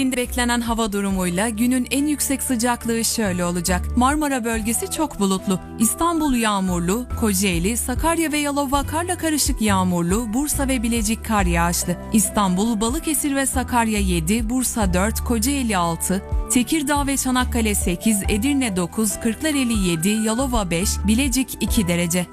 Şimdi beklenen hava durumuyla günün en yüksek sıcaklığı şöyle olacak. Marmara bölgesi çok bulutlu. İstanbul yağmurlu, Kocaeli, Sakarya ve Yalova karla karışık yağmurlu, Bursa ve Bilecik kar yağışlı. İstanbul, Balıkesir ve Sakarya 7, Bursa 4, Kocaeli 6, Tekirdağ ve Çanakkale 8, Edirne 9, Kırklareli 7, Yalova 5, Bilecik 2 derece.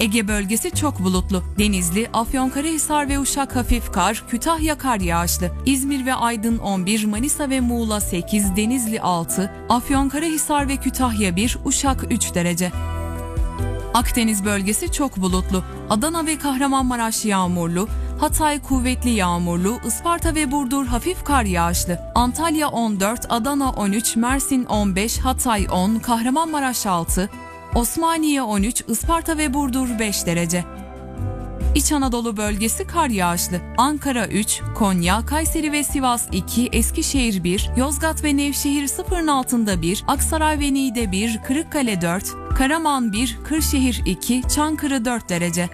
Ege bölgesi çok bulutlu. Denizli, Afyonkarahisar ve Uşak hafif kar, Kütahya kar yağışlı. İzmir ve Aydın 11, Manisa ve Muğla 8, Denizli 6, Afyonkarahisar ve Kütahya 1, Uşak 3 derece. Akdeniz bölgesi çok bulutlu. Adana ve Kahramanmaraş yağmurlu, Hatay kuvvetli yağmurlu, Isparta ve Burdur hafif kar yağışlı. Antalya 14, Adana 13, Mersin 15, Hatay 10, Kahramanmaraş 6, Osmaniye 13, Isparta ve Burdur 5 derece. İç Anadolu bölgesi kar yağışlı. Ankara 3, Konya, Kayseri ve Sivas 2, Eskişehir 1, Yozgat ve Nevşehir sıfırın altında 1, Aksaray ve Niğde 1, Kırıkkale 4, Karaman 1, Kırşehir 2, Çankırı 4 derece.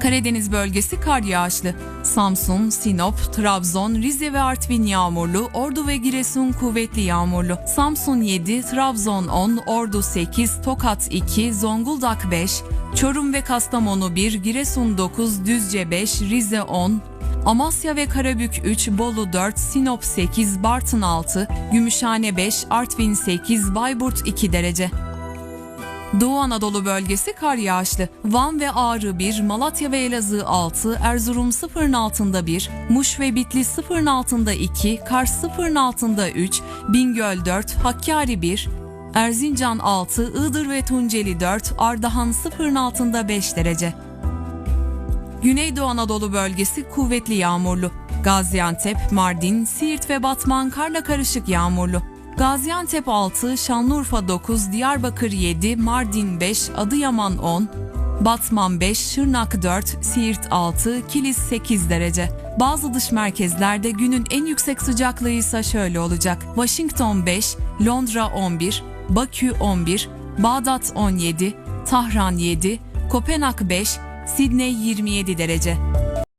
Karadeniz bölgesi kar yağışlı. Samsun, Sinop, Trabzon, Rize ve Artvin yağmurlu, Ordu ve Giresun kuvvetli yağmurlu. Samsun 7, Trabzon 10, Ordu 8, Tokat 2, Zonguldak 5, Çorum ve Kastamonu 1, Giresun 9, Düzce 5, Rize 10, Amasya ve Karabük 3, Bolu 4, Sinop 8, Bartın 6, Gümüşhane 5, Artvin 8, Bayburt 2 derece. Doğu Anadolu bölgesi kar yağışlı. Van ve Ağrı 1, Malatya ve Elazığ 6, Erzurum sıfırın altında 1, Muş ve Bitlis sıfırın altında 2, Kars sıfırın altında 3, Bingöl 4, Hakkari 1, Erzincan 6, Iğdır ve Tunceli 4, Ardahan sıfırın altında 5 derece. Güneydoğu Anadolu bölgesi kuvvetli yağmurlu. Gaziantep, Mardin, Siirt ve Batman karla karışık yağmurlu. Gaziantep 6, Şanlıurfa 9, Diyarbakır 7, Mardin 5, Adıyaman 10, Batman 5, Şırnak 4, Siirt 6, Kilis 8 derece. Bazı dış merkezlerde günün en yüksek sıcaklığı ise şöyle olacak. Washington 5, Londra 11, Bakü 11, Bağdat 17, Tahran 7, Kopenhag 5, Sydney 27 derece.